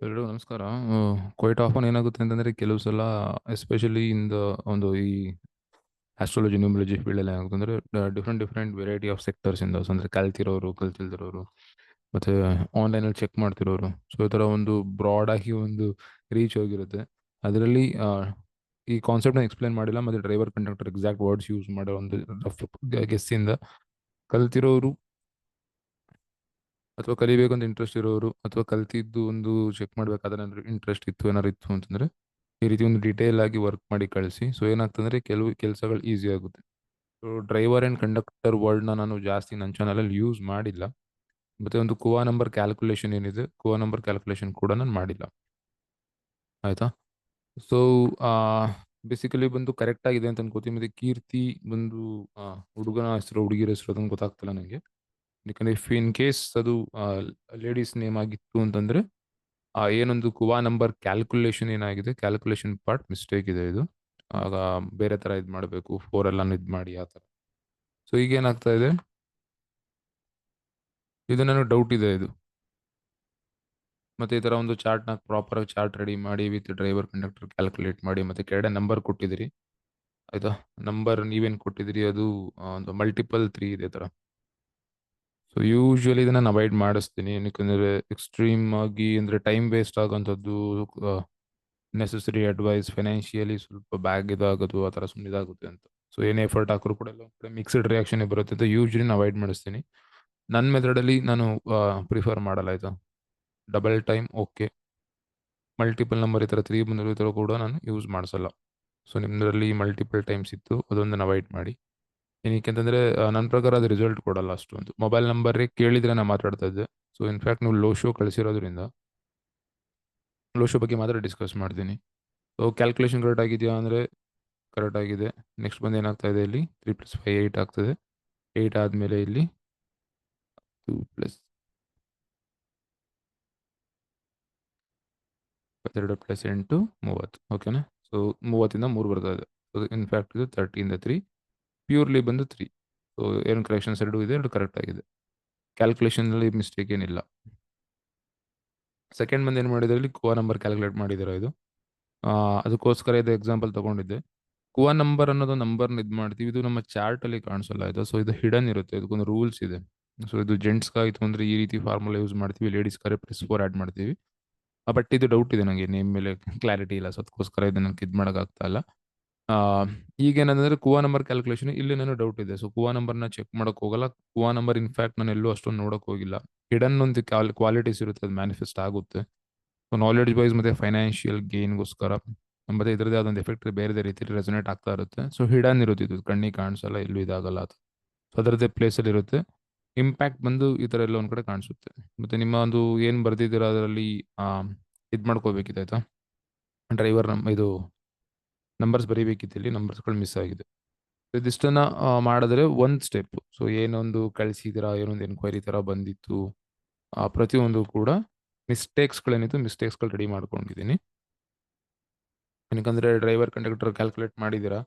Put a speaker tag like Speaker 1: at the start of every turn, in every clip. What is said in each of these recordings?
Speaker 1: ಎಲ್ರಿಗೂ ನಮಸ್ಕಾರ. Quite often ಏನಾಗುತ್ತೆ ಅಂತಂದ್ರೆ ಕೆಲವು ಸಲ ಎಸ್ಪೆಷಲಿ ಇನ್ ದ ಒಂದು ಈ ಆಸ್ಟ್ರಾಲಜಿ, ನ್ಯೂಮರಾಲಜಿ ಫೀಲ್ಡಲ್ಲಿ ಏನಾಗುತ್ತೆ ಅಂದ್ರೆ different different variety of sectors ಇಂದ ಅಂದ್ರೆ ಕಲ್ತಿರೋರು, ಕಲ್ತಿಲ್ದಿರೋರು ಮತ್ತೆ ಆನ್‌ಲೈನಲ್ಲಿ ಚೆಕ್ ಮಾಡ್ತಿರೋರು. ಸೊ ಈ ಥರ ಒಂದು ಬ್ರಾಡ್ ಆಗಿ ಒಂದು ರೀಚ್ ಆಗಿರುತ್ತೆ ಅದರಲ್ಲಿ ಈ ಕಾನ್ಸೆಪ್ಟ್‌ನ ಎಕ್ಸ್‌ಪ್ಲೇನ್ ಮಾಡಿಲ್ಲ ಮತ್ತೆ driver, conductor exact words use ಮಾಡೋ ಒಂದು ಗೆಸ್ಸಿಂದ ಕಲ್ತಿರೋರು ಅಥವಾ ಕಲಿಬೇಕು ಅಂತ ಇಂಟ್ರೆಸ್ಟ್ ಇರೋರು ಅಥವಾ ಕಲ್ತಿದ್ದು ಒಂದು ಚೆಕ್ ಮಾಡ್ಬೇಕಾದ್ರೆ ಏನಾದ್ರು ಇಂಟ್ರೆಸ್ಟ್ ಇತ್ತು ಏನಾದ್ರು ಇತ್ತು ಅಂತಂದ್ರೆ ಈ ರೀತಿ ಒಂದು ಡೀಟೇಲ್ ಆಗಿ ವರ್ಕ್ ಮಾಡಿ ಕಳಿಸಿ. ಸೊ ಏನಾಗ್ತಂದ್ರೆ ಕೆಲವು ಕೆಲಸಗಳು ಈಸಿ ಆಗುತ್ತೆ. ಸೊ ಡ್ರೈವರ್ ಆ್ಯಂಡ್ ಕಂಡಕ್ಟರ್ ವರ್ಡ್‌ನ ನಾನು ಜಾಸ್ತಿ ನನ್ನ ಚಾನಲಲ್ಲಿ ಯೂಸ್ ಮಾಡಿಲ್ಲ. ಮತ್ತೆ ಒಂದು ಕುವಾ ನಂಬರ್ ಕ್ಯಾಲ್ಕುಲೇಷನ್ ಏನಿದೆ, ಕುವಾ ನಂಬರ್ ಕ್ಯಾಲ್ಕುಲೇಷನ್ ಕೂಡ ನಾನು ಮಾಡಿಲ್ಲ. ಆಯ್ತಾ? ಸೊ ಬೇಸಿಕಲಿ ಬಂದು ಕರೆಕ್ಟ್ ಆಗಿದೆ ಅಂತ ಅನ್ಕೋತೀನಿ. ಮತ್ತೆ ಕೀರ್ತಿ ಬಂದು ಹುಡುಗನ ಹೆಸರು, ಹುಡುಗಿರ ಹೆಸರು ಅದನ್ನು ಗೊತ್ತಾಗ್ತಿಲ್ಲ ನಂಗೆ. ಯಾಕಂದ್ರೆ ಇಫ್ ಇನ್ ಕೇಸ್ ಅದು ಲೇಡೀಸ್ ನೇಮ್ ಆಗಿತ್ತು ಅಂತಂದ್ರೆ ಏನೊಂದು ಕುವಾ ನಂಬರ್ ಕ್ಯಾಲ್ಕುಲೇಷನ್ ಏನಾಗಿದೆ, ಕ್ಯಾಲ್ಕುಲೇಷನ್ ಪಾರ್ಟ್ ಮಿಸ್ಟೇಕ್ ಇದೆ ಇದು. ಆಗ ಬೇರೆ ತರ ಇದ್ ಮಾಡ್ಬೇಕು. 4 ಎಲ್ಲಾನು ಇದು ಮಾಡಿ ಆ ತರ. ಸೊ ಈಗ ಏನಾಗ್ತಾ ಇದೆ ಇದು ನನಗೆ ಡೌಟ್ ಇದೆ ಇದು. ಮತ್ತೆ ಈ ತರ ಒಂದು ಚಾರ್ಟ್ನ ಪ್ರಾಪರ್ ಆಗಿ ಚಾರ್ಟ್ ರೆಡಿ ಮಾಡಿ ವಿತ್ ಡ್ರೈವರ್, ಕಂಡಕ್ಟರ್ ಕ್ಯಾಲ್ಕುಲೇಟ್ ಮಾಡಿ ಮತ್ತೆ ಕೆಳಗಡೆ ನಂಬರ್ ಕೊಟ್ಟಿದ್ದೀರಿ. ಆಯ್ತಾ? ನಂಬರ್ ನೀವೇನ್ ಕೊಟ್ಟಿದ್ದೀರಿ ಅದು ಒಂದು ಮಲ್ಟಿಪಲ್ ತ್ರೀ ಇದೆ ತರ. ಸೊ ಯೂಶುವಲಿ ಇದನ್ನ ನಾನು ಅವಾಯ್ಡ್ ಮಾಡಿಸ್ತೀನಿ. ಏನಕ್ಕಂದ್ರೆ ಎಕ್ಸ್‌ಟ್ರೀಮ್ ಆಗಿ ಅಂದ್ರೆ ಟೈಮ್ ವೇಸ್ಟ್ ಆಗೋಂಥದ್ದು ನೆಸೆಸರಿ ಅಡ್ವೈಸ್ ಫೈನಾನ್ಷಿಯಲಿ ಸ್ವಲ್ಪ ಬ್ಯಾಗ್ ಇದಾಗೋದು, ಆ ಥರ ಸುಮ್ಮನೆ ಇದಾಗುತ್ತೆ ಅಂತ. ಸೊ ಏನೇ ಎಫರ್ಟ್ ಹಾಕಿದ್ರು ಕೂಡ ಎಲ್ಲ ಕಡೆ ಮಿಕ್ಸ್ಡ್ ರಿಯಾಕ್ಷನ್ ಬರುತ್ತೆ ಅಂತ ಯೂಶುವಲಿ ನಾನು ಅವಾಯ್ಡ್ ಮಾಡಿಸ್ತೀನಿ. ನನ್ನ ಮೆಥಡಲ್ಲಿ ನಾನು ಪ್ರಿಫರ್ ಮಾಡಲ್ಲ ಆಯ್ತಾ? Double time okay. Multiple number ಈ ಥರ ತ್ರೀ ಬಂದಿರೋ ಈ ಥರ ಕೂಡ ನಾನು ಯೂಸ್ ಮಾಡಿಸಲ್ಲ. ಸೊ ನಿಮ್ಮದರಲ್ಲಿ ಮಲ್ಟಿಪಲ್ ಟೈಮ್ಸ್ ಇತ್ತು, ಅದೊಂದನ್ನು ಅವಾಯ್ಡ್ ಮಾಡಿ. ಏನಕ್ಕೆ ಅಂತಂದ್ರೆ ನನ್ನ ಪ್ರಕಾರ ಅದು ರಿಸಲ್ಟ್ ಕೊಡಲ್ಲ ಅಷ್ಟೊಂದು. ಮೊಬೈಲ್ ನಂಬರ್ ಕೇಳಿದ್ರೆ ನಾನು ಮಾತಾಡ್ತಾ ಇದ್ದೆ. ಸೊ ಇನ್‌ಫ್ಯಾಕ್ಟ್ ನೀವು ಲೋ ಶೋ ಕಳಿಸಿರೋದ್ರಿಂದ ಲೋ ಶೋ ಬಗ್ಗೆ ಮಾತ್ರ ಡಿಸ್ಕಸ್ ಮಾಡ್ತೀನಿ. ಸೊ ಕ್ಯಾಲ್ಕುಲೇಷನ್ ಕರೆಕ್ಟ್ ಆಗಿದೆಯಾ ಅಂದ್ರೆ ಕರೆಕ್ಟ್ ಆಗಿದೆ. ನೆಕ್ಸ್ಟ್ ಬಂದು ಏನಾಗ್ತಾ ಇದೆ ಇಲ್ಲಿ 3 + 5 8 ಆಗ್ತದೆ. 8 ಆದ್ಮೇಲೆ ಇಲ್ಲಿ ಟೂ ಪ್ಲಸ್ 22 ಪ್ಲಸ್ 8 30 ಓಕೆನಾ? ಸೊ 30 ಇಂದ 3 ಬರ್ತಾ ಇದೆ. ಇನ್‌ಫ್ಯಾಕ್ಟ್ ಇದು 30 ಇಂದ 3 ಪ್ಯೂರ್‌ಲಿ ಬಂದು ತ್ರೀ ಸೊ ಏನು ಕರೆಕ್ಷನ್ಸ್ ಎರಡು ಇದೆ, ಎರಡು ಕರೆಕ್ಟ್ ಆಗಿದೆ. ಕ್ಯಾಲ್ಕುಲೇಷನ್‌ನಲ್ಲಿ ಮಿಸ್ಟೇಕ್ ಏನಿಲ್ಲ. ಸೆಕೆಂಡ್ ಬಂದು ಏನು ಮಾಡಿದ್ರೆ ಇಲ್ಲಿ ಕುವಾ ನಂಬರ್ ಕ್ಯಾಲ್ಕುಲೇಟ್ ಮಾಡಿದ್ದೀರಾ ಇದು. ಅದಕ್ಕೋಸ್ಕರ ಇದು ಎಕ್ಸಾಂಪಲ್ ತೊಗೊಂಡಿದ್ದೆ ಕುವಾ ನಂಬರ್ ಅನ್ನೋದು ನಂಬರ್‌ನ ಇದು ಮಾಡ್ತೀವಿ. ಇದು ನಮ್ಮ ಚಾರ್ಟಲ್ಲಿ ಕಾಣಿಸಲ್ಲ ಇದು ಸೊ ಇದು ಹಿಡನ್ ಇರುತ್ತೆ. ಇದಕ್ಕೊಂದು ರೂಲ್ಸ್ ಇದೆ. ಸೊ ಇದು ಜೆಂಟ್ಸ್‌ಗಾಯ್ತು ಅಂದರೆ ಈ ರೀತಿ ಫಾರ್ಮುಲಾ ಯೂಸ್ ಮಾಡ್ತೀವಿ. ಲೇಡೀಸ್ಗಾರೆ ಪ್ಲಸ್ ಫೋರ್ ಆ್ಯಡ್ ಮಾಡ್ತೀವಿ. ಬಟ್ ಇದು ಡೌಟ್ ಇದೆ ನನಗೆ ನೇಮ್ ಮೇಲೆ ಕ್ಲಾರಿಟಿ ಇಲ್ಲ. ಸೊ ಅದಕ್ಕೋಸ್ಕರ ಇದು ನನಗೆ ಇದು ಮಾಡೋಕ್ಕಾಗ್ತಾ ಇಲ್ಲ. ಆಹ್, ಈಗೇನಂದ್ರೆ ಕುವಾ ನಂಬರ್ ಕ್ಯಾಲ್ಕುಲೇಷನ್ ಇಲ್ಲಿ ನಾನು ಡೌಟ್ ಇದೆ. ಸೊ ಕುವಾ ನಂಬರ್‌ನ ಚೆಕ್ ಮಾಡಕ್ ಹೋಗಲ್ಲ. ಕುವಾ ನಂಬರ್ ಇನ್‌ಫ್ಯಾಕ್ಟ್ ನಾನು ಎಲ್ಲೂ ಅಷ್ಟೊಂದು ನೋಡೋಕೆ ಹೋಗಿಲ್ಲ. ಹಿಡನ್ ಒಂದು ಕ್ವಾಲಿಟೀಸ್ ಇರುತ್ತೆ ಅದು ಮ್ಯಾನಿಫೆಸ್ಟ್ ಆಗುತ್ತೆ. ಸೊ ನಾಲೆಡ್ಜ್ ವೈಸ್ ಮತ್ತೆ ಫೈನಾನ್ಷಿಯಲ್ ಗೇನ್‌ಗೋಸ್ಕರ ಮತ್ತೆ ಇದರದೇ ಆದ ಒಂದು ಎಫೆಕ್ಟ್ ಬೇರೆ ರೀತಿ ರೆಸೊನೇಟ್ ಆಗ್ತಾ ಇರುತ್ತೆ. ಸೊ ಹಿಡನ್ ಇರುತ್ತೆ ಇದು ಕಣ್ಣಿಗೆ ಕಾಣಿಸಲ್ಲ ಎಲ್ಲೂ ಇದಾಗಲ್ಲ ಅದು. ಸೊ ಅದರದ್ದೇ ಪ್ಲೇಸಲ್ಲಿ ಇರುತ್ತೆ. ಇಂಪ್ಯಾಕ್ಟ್ ಬಂದು ಈ ಥರ ಎಲ್ಲ ಒಂದು ಕಡೆ ಕಾಣಿಸುತ್ತೆ. ಮತ್ತೆ ನಿಮ್ಮ ಒಂದು ಏನು ಬರ್ದಿದ್ದೀರಾ ಅದರಲ್ಲಿ ಇದು ಮಾಡ್ಕೋಬೇಕಿತ್ತು ಆಯ್ತಾ? ಡ್ರೈವರ್ ನಮ್ಮ ಇದು ನಂಬರ್ಸ್ ಬರೀಬೇಕಿತ್ತು ಇಲ್ಲಿ ನಂಬರ್ಸ್‌ಗಳು ಮಿಸ್ ಆಗಿದೆ. ಇದಿಷ್ಟನ್ನ ಆಹ್, ಮಾಡಿದ್ರೆ ಒಂದು ಸ್ಟೆಪ್. ಸೊ ಏನೊಂದು ಕಳಿಸಿದ್ದೀರಾ, ಏನೊಂದು ಎನ್ಕ್ವೈರಿ ಥರ ಬಂದಿತ್ತು. ಪ್ರತಿಯೊಂದು ಕೂಡ ಮಿಸ್ಟೇಕ್ಸ್‌ಗಳೇನಿತ್ತು ಮಿಸ್ಟೇಕ್ಸ್‌ಗಳು ರೆಡಿ ಮಾಡ್ಕೊಂಡಿದ್ದೀನಿ. ಏನಕ್ಕಂದರೆ ಡ್ರೈವರ್, ಕಂಡಕ್ಟರ್ ಕ್ಯಾಲ್ಕುಲೇಟ್ ಮಾಡಿದ್ದೀರಾ.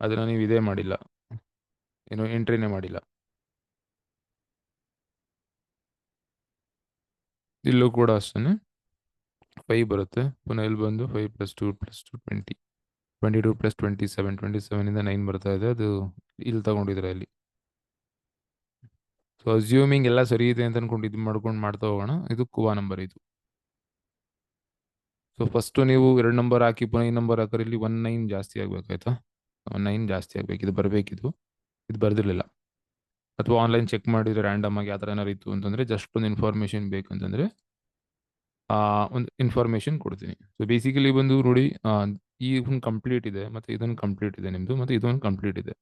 Speaker 1: ಅದನ್ನ ನೀವು ಇದೇ ಮಾಡಿಲ್ಲ. ಏನು ಎಂಟ್ರಿನೇ ಮಾಡಿಲ್ಲ. ಇಲ್ಲೂ ಕೂಡ ಅಷ್ಟೇ ಫೈವ್ ಬರುತ್ತೆ. ಪುನಃ ಇಲ್ಲಿ ಬಂದು 5 + 2 + 2 20. 22 + 27 27 ಇಂದ 9 ಬರ್ತಾ ಇದೆ. ಅದು ಇಲ್ಲಿ ತೊಗೊಂಡಿದ್ರೆ ಅಲ್ಲಿ ಸೊ ಅಸ್ಯೂಮಿಂಗ್ ಎಲ್ಲ ಸರಿ ಇದೆ ಅಂತ ಅನ್ಕೊಂಡು ಇದು ಮಾಡ್ಕೊಂಡು ಮಾಡ್ತಾ ಹೋಗೋಣ. ಇದು ಕುವಾ ನಂಬರ್ ಇದು. ಸೊ ಫಸ್ಟು ನೀವು ಎರಡು ನಂಬರ್ ಹಾಕಿ ಪುನಃ ಈ ನಂಬರ್ ಹಾಕಿದ್ರೆ ಇಲ್ಲಿ 19 ಜಾಸ್ತಿ ಆಗ್ಬೇಕಾಯ್ತಾ ಒನ್ ನೈನ್ ಜಾಸ್ತಿ ಆಗ್ಬೇಕು. ಇದು ಬರ್ಬೇಕಿದು. ಇದು ಬರ್ದಿರ್ಲಿಲ್ಲ. ಅಥವಾ ಆನ್‌ಲೈನ್ ಚೆಕ್ ಮಾಡಿದ್ರೆ ರ್ಯಾಂಡಮ್ ಆಗಿ ಆ ಥರ ಏನಾರು ಇತ್ತು ಅಂತಂದ್ರೆ ಜಸ್ಟ್ ಒಂದು ಇನ್ಫಾರ್ಮೇಷನ್ ಬೇಕಂತಂದ್ರೆ ಆಹ್, ಒಂದು ಇನ್ಫಾರ್ಮೇಷನ್ ಕೊಡ್ತೀನಿ. ಸೊ ಬೇಸಿಕಲಿ ಬಂದು ನೋಡಿ ಈ ಒಂದು ಕಂಪ್ಲೀಟ್ ಇದೆ. ಮತ್ತೆ ಇದೊಂದು ಕಂಪ್ಲೀಟ್ ಇದೆ ನಿಮ್ಮದು ಮತ್ತೆ ಇದೊಂದು ಕಂಪ್ಲೀಟ್ ಇದೆ.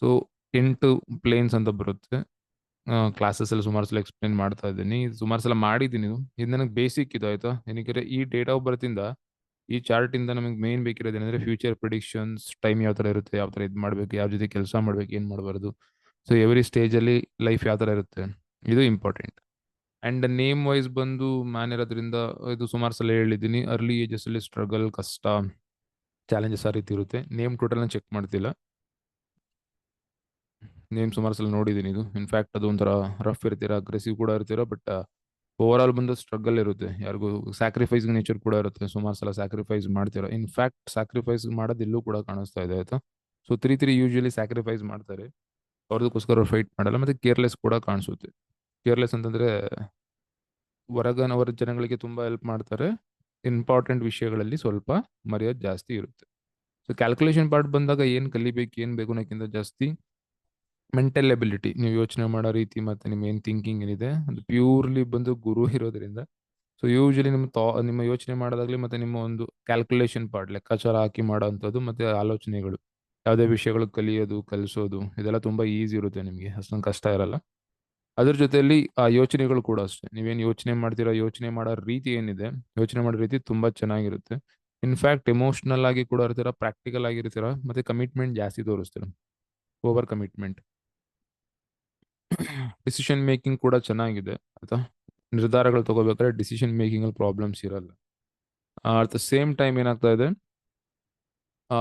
Speaker 1: ಸೊ ಎಂಟು ಪ್ಲೇನ್ಸ್ ಅಂತ ಬರುತ್ತೆ. ಕ್ಲಾಸಸ್ ಕ್ಲಾಸಸ್ಸಲ್ಲಿ ಸುಮಾರು ಸಲ ಎಕ್ಸ್‌ಪ್ಲೇನ್ ಮಾಡ್ತಾ ಇದ್ದೀನಿ. ಸುಮಾರು ಸಲ ಮಾಡಿದ್ದೀನಿ ಇದು. ನನಗೆ ಬೇಸಿಕ್ ಇದು ಆಯಿತಾ ಏನಕ್ಕೆ ಈ ಡೇಟ್ ಆಫ್ ಬರ್ತಿಂದ ಈ ಚಾರ್ಟ್ ಇಂದ ನಮಗೆ ಮೇನ್ ಬೇಕಿರೋದು ಏನಂದರೆ ಫ್ಯೂಚರ್ ಪ್ರಿಡಿಕ್ಷನ್ಸ್ ಟೈಮ್ ಯಾವ ತರ ಇರುತ್ತೆ, ಯಾವ ತರ ಇದು ಮಾಡಬೇಕು ಯಾವ ಜೊತೆ ಕೆಲಸ ಮಾಡಬೇಕು ಏನು ಮಾಡಬಾರ್ದು. ಸೊ ಎವ್ರಿ ಸ್ಟೇಜಲ್ಲಿ ಲೈಫ್ ಯಾವ ತರ ಇರುತ್ತೆ. ಇದು ಇಂಪಾರ್ಟೆಂಟ್. ಆಂಡ್ ನೇಮ್ ವೈಸ್ ಬಂದು ಮ್ಯಾನ್ ಇರೋದ್ರಿಂದ ಇದು ಸುಮಾರು ಸಲ ಹೇಳಿದ್ದೀನಿ. ಅರ್ಲಿ ಏಜಸ್ಸಲ್ಲಿ ಸ್ಟ್ರಗಲ್ ಕಷ್ಟ, ಚಾಲೆಂಜಸ್ ಆ ರೀತಿ ಇರುತ್ತೆ. ನೇಮ್ ಟೋಟಲ್ ಚೆಕ್ ಮಾಡ್ತಿಲ್ಲ. ನೇಮ್ ಸುಮಾರು ಸಲ ನೋಡಿದ್ದೀನಿ ಇದು. ಇನ್‌ಫ್ಯಾಕ್ಟ್ ಅದು ಒಂಥರ ರಫ್ ಇರ್ತೀರಾ, ಅಗ್ರೆಸಿವ್ ಕೂಡ ಇರ್ತೀರಾ. ಬಟ್ ಓವರ್ ಆಲ್ ಬಂದು ಸ್ಟ್ರಗಲ್ ಇರುತ್ತೆ ಯಾರಿಗೂ ಸ್ಯಾಕ್ರಿಫೈಸ್ ನೇಚರ್ ಕೂಡ ಇರುತ್ತೆ ಸುಮಾರು ಸಲ ಸ್ಯಾಕ್ರಿಫೈಸ್ ಮಾಡ್ತೀರಾ ಇನ್ಫ್ಯಾಕ್ಟ್ ಸ್ಯಾಕ್ರಿಫೈಸ್ ಮಾಡೋದು ಇಲ್ಲೂ ಕೂಡ ಕಾಣಿಸ್ತಾ ಇದೆ ಆಯ್ತಾ so three three usually sacrifice ಮಾಡ್ತಾರೆ ಅವ್ರದಕ್ಕೋಸ್ಕರ ಫೈಟ್ ಮಾಡಲ್ಲ ಮತ್ತೆ ಕೇರ್ಲೆಸ್ ಕೂಡ ಕಾಣಿಸುತ್ತೆ ಕೇರ್ಲೆಸ್ ಅಂತಂದ್ರೆ, ಹೊರಗನವರ ಜನಗಳಿಗೆ ತುಂಬಾ ಹೆಲ್ಪ್ ಮಾಡ್ತಾರೆ. ಇಂಪಾರ್ಟೆಂಟ್ ವಿಷಯಗಳಲ್ಲಿ ಸ್ವಲ್ಪ ಮರ್ಯಾದೆ ಜಾಸ್ತಿ ಇರುತ್ತೆ. ಸೊ ಕ್ಯಾಲ್ಕುಲೇಷನ್ ಪಾರ್ಟ್ ಬಂದಾಗ ಏನು ಕಲಿಬೇಕು, ಏನು ಬೇಕು ಅನ್ನೋಕ್ಕಿಂತ ಜಾಸ್ತಿ ಮೆಂಟಲ್ ಎಬಿಲಿಟಿ ನೀವು ಯೋಚನೆ ಮಾಡೋ ರೀತಿ ಮತ್ತೆ ನಿಮ್ಮ ಏನು ಥಿಂಕಿಂಗ್ ಏನಿದೆ, ಅದು ಪ್ಯೂರ್ಲಿ ಬಂದು ಗುರು ಇರೋದ್ರಿಂದ. ಸೊ ಯೂಶಲಿ ನಿಮ್ಮ ತಾ ನಿಮ್ಮ ಯೋಚನೆ ಮಾಡೋದಾಗ್ಲಿ ಮತ್ತೆ ನಿಮ್ಮ ಒಂದು ಕ್ಯಾಲ್ಕುಲೇಷನ್ ಪಾರ್ಟ್ ಲೆಕ್ಕಾಚಾರ ಹಾಕಿ ಮಾಡೋವಂಥದ್ದು ಮತ್ತೆ ಆಲೋಚನೆಗಳು. ಯಾವುದೇ ವಿಷಯಗಳು ಕಲಿಯೋದು, ಕಲಿಸೋದು, ಇದೆಲ್ಲ ತುಂಬ ಈಸಿ ಇರುತ್ತೆ ನಿಮಗೆ. ಅಷ್ಟೊಂದು ಕಷ್ಟ ಇರಲ್ಲ. ಅದ್ರ ಜೊತೆಯಲ್ಲಿ ಆ ಯೋಚನೆಗಳು ಕೂಡ ಅಷ್ಟೇ. ನೀವೇನು ಯೋಚನೆ ಮಾಡ್ತೀರಾ, ಯೋಚನೆ ಮಾಡೋ ರೀತಿ ಏನಿದೆ, ಯೋಚನೆ ಮಾಡೋ ರೀತಿ ತುಂಬಾ ಚೆನ್ನಾಗಿರುತ್ತೆ. ಇನ್ಫ್ಯಾಕ್ಟ್ ಎಮೋಷನಲ್ ಆಗಿ ಕೂಡ ಇರ್ತೀರ, ಪ್ರಾಕ್ಟಿಕಲ್ ಆಗಿರ್ತೀರ, ಮತ್ತೆ ಕಮಿಟ್ಮೆಂಟ್ ಜಾಸ್ತಿ ತೋರಿಸ್ತೀರ, ಓವರ್ ಕಮಿಟ್ಮೆಂಟ್. ಡಿಸಿಷನ್ ಮೇಕಿಂಗ್ ಕೂಡ ಚೆನ್ನಾಗಿದೆ, ಆಯ್ತಾ? ನಿರ್ಧಾರಗಳು ತಗೋಬೇಕಾದ್ರೆ ಡಿಸಿಷನ್ ಮೇಕಿಂಗ್ ಅಲ್ಲಿ ಪ್ರಾಬ್ಲಮ್ಸ್ ಇರಲ್ಲ. ಅಟ್ ದ ಸೇಮ್ ಟೈಮ್ ಏನಾಗ್ತಾ ಇದೆ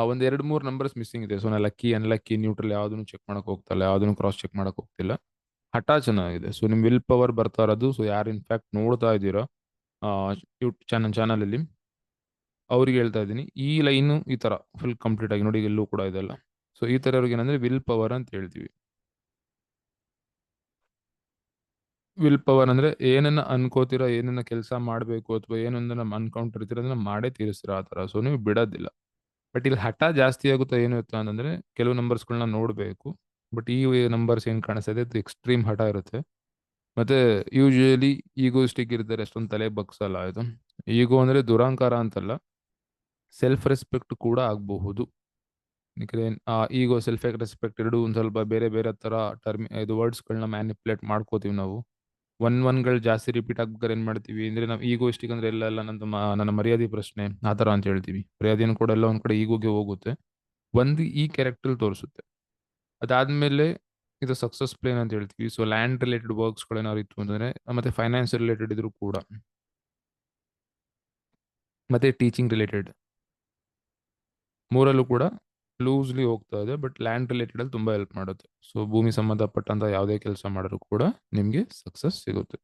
Speaker 1: ಒಂದ್ ಎರಡು ಮೂರು ನಂಬರ್ಸ್ ಮಿಸ್ಸಿಂಗ್ ಇದೆ. ಸೊ, ನಾ ಲಕ್ಕಿ, ಅನ್ಲಕ್ಕಿ, ನ್ಯೂಟ್ರಲ್ ಯಾವ್ದನ್ನು ಚೆಕ್ ಮಾಡಕ್ ಹೋಗ್ತಲ್ಲ ಯಾವ್ದನ್ನು ಕ್ರಾಸ್ ಚೆಕ್ ಮಾಡಕ್ ಹೋಗ್ತಿಲ್ಲ. ಹಠ ಚೆನ್ನಾಗಿದೆ. ಸೊ ನಿಮ್ಮ ವಿಲ್ ಪವರ್ ಬರ್ತಾ ಇರೋದು ಸೊ ಯಾರು ಇನ್ಫ್ಯಾಕ್ಟ್ ನೋಡ್ತಾ ಇದ್ದೀರಾ ಯೂಟ್ಯೂಬ್ ಚಾನಲ್ ಅಲ್ಲಿ ಅವ್ರಿಗೆ ಹೇಳ್ತಾ ಇದ್ದೀನಿ. ಈ ಲೈನು ಈ ತರ ಫುಲ್ ಕಂಪ್ಲೀಟ್ ಆಗಿ ನೋಡಿ ಎಲ್ಲೂ ಕೂಡ ಇದೆಲ್ಲ. ಸೊ ಈ ತರ ಅವ್ರಿಗೆ ಏನಂದ್ರೆ ವಿಲ್ ಪವರ್ ಅಂತ ಹೇಳ್ತೀವಿ. ವಿಲ್ ಪವರ್ ಅಂದ್ರೆ ಏನನ್ನ ಅನ್ಕೋತೀರಾ, ಏನನ್ನ ಕೆಲಸ ಮಾಡಬೇಕು ಅಥವಾ ಏನೊಂದನ್ನ ಅನ್ಕೊಂಡಿರ್ತೀರ ಅದನ್ನ ಮಾಡೇ ತೀರಿಸ್ತೀರಾ ಆ ತರ. ಸೊ ನೀವು ಬಿಡೋದಿಲ್ಲ. ಬಟ್ ಇಲ್ಲಿ ಹಠ ಜಾಸ್ತಿ ಆಗುತ್ತಾ ಏನು ಇರ್ತಾ ಅಂತಂದ್ರೆ, ಕೆಲವು ನಂಬರ್ಸ್ಗಳನ್ನ ನೋಡಬೇಕು. ಬಟ್ ಈ ನಂಬರ್ಸ್ ಏನು ಕಾಣಿಸ್ತಾ ಇದೆ ಎಕ್ಸ್ಟ್ರೀಮ್ ಹಠ ಇರುತ್ತೆ. ಮತ್ತೆ ಯೂಶುವಲಿ ಈಗೋಸ್ಟಿಕ್ ಇರ್ತಾರೆ, ಅಷ್ಟೊಂದು ತಲೆ ಬಗ್ಸಲ್ಲ ಆಯ್ತು ಈಗೋ ಅಂದ್ರೆ ದುರಾಂಕಾರ ಅಂತಲ್ಲ ಸೆಲ್ಫ್ ರೆಸ್ಪೆಕ್ಟ್ ಕೂಡ ಆಗಬಹುದು. ಆ ಈಗೋ ಸೆಲ್ಫ್ ರೆಸ್ಪೆಕ್ಟ್ ಎರಡು ಒಂದು ಸ್ವಲ್ಪ ಬೇರೆ ಬೇರೆ ತರ ಟರ್ಮ್ ಇದು ವರ್ಡ್ಸ್ಗಳನ್ನ ಮ್ಯಾನಿಪ್ಯುಲೇಟ್ ಮಾಡ್ಕೋತೀವಿ ನಾವು. ಒನ್ ಒನ್ಗಳು ಜಾಸ್ತಿ ರಿಪೀಟ್ ಆಗ್ಬೇಕಾದ್ರೆ ಏನು ಮಾಡ್ತೀವಿ ಅಂದ್ರೆ, ನಾವು ಈಗೋ ಇಷ್ಟಿಗೆ ಅಂದ್ರೆ ಎಲ್ಲ ಎಲ್ಲ ನನ್ನ ನನ್ನ ಮರ್ಯಾದೆ ಪ್ರಶ್ನೆ, ಆ ಥರ ಅಂತ ಹೇಳ್ತೀವಿ. ಮರ್ಯಾದೆನೂ ಕೂಡ ಎಲ್ಲ ಒಂದು ಕಡೆ ಈಗೋಗೆ ಹೋಗುತ್ತೆ. ಒಂದು ಈ ಕ್ಯಾರೆಕ್ಟ್ರಲ್ಲಿ ತೋರಿಸುತ್ತೆ. ಅದಾದ್ಮೇಲೆ ಇದು ಸಕ್ಸಸ್ ಪ್ಲೇನ್ ಅಂತ ಹೇಳ್ತೀವಿ. ಸೊ ಲ್ಯಾಂಡ್ ರಿಲೇಟೆಡ್ ವರ್ಕ್ಸ್ ಗಳೇನಾದ್ರು ಇತ್ತು ಅಂತಂದ್ರೆ ಮತ್ತೆ ಫೈನಾನ್ಸ್ ರಿಲೇಟೆಡ್ ಇದ್ರು ಕೂಡ. ಮತ್ತೆ ಟೀಚಿಂಗ್ ರಿಲೇಟೆಡ್ ಮೂರಲ್ಲೂ ಕೂಡ ಲೂಸ್ಲಿ ಹೋಗ್ತಾ ಇದೆ ಬಟ್ ಲ್ಯಾಂಡ್ ರಿಲೇಟೆಡ್ ಅಲ್ಲಿ ತುಂಬಾ ಹೆಲ್ಪ್ ಮಾಡುತ್ತೆ. ಸೊ ಭೂಮಿ ಸಂಬಂಧಪಟ್ಟಂತ ಯಾವುದೇ ಕೆಲಸ ಮಾಡಿದ್ರು ಕೂಡ ನಿಮ್ಗೆ ಸಕ್ಸಸ್ ಸಿಗುತ್ತೆ.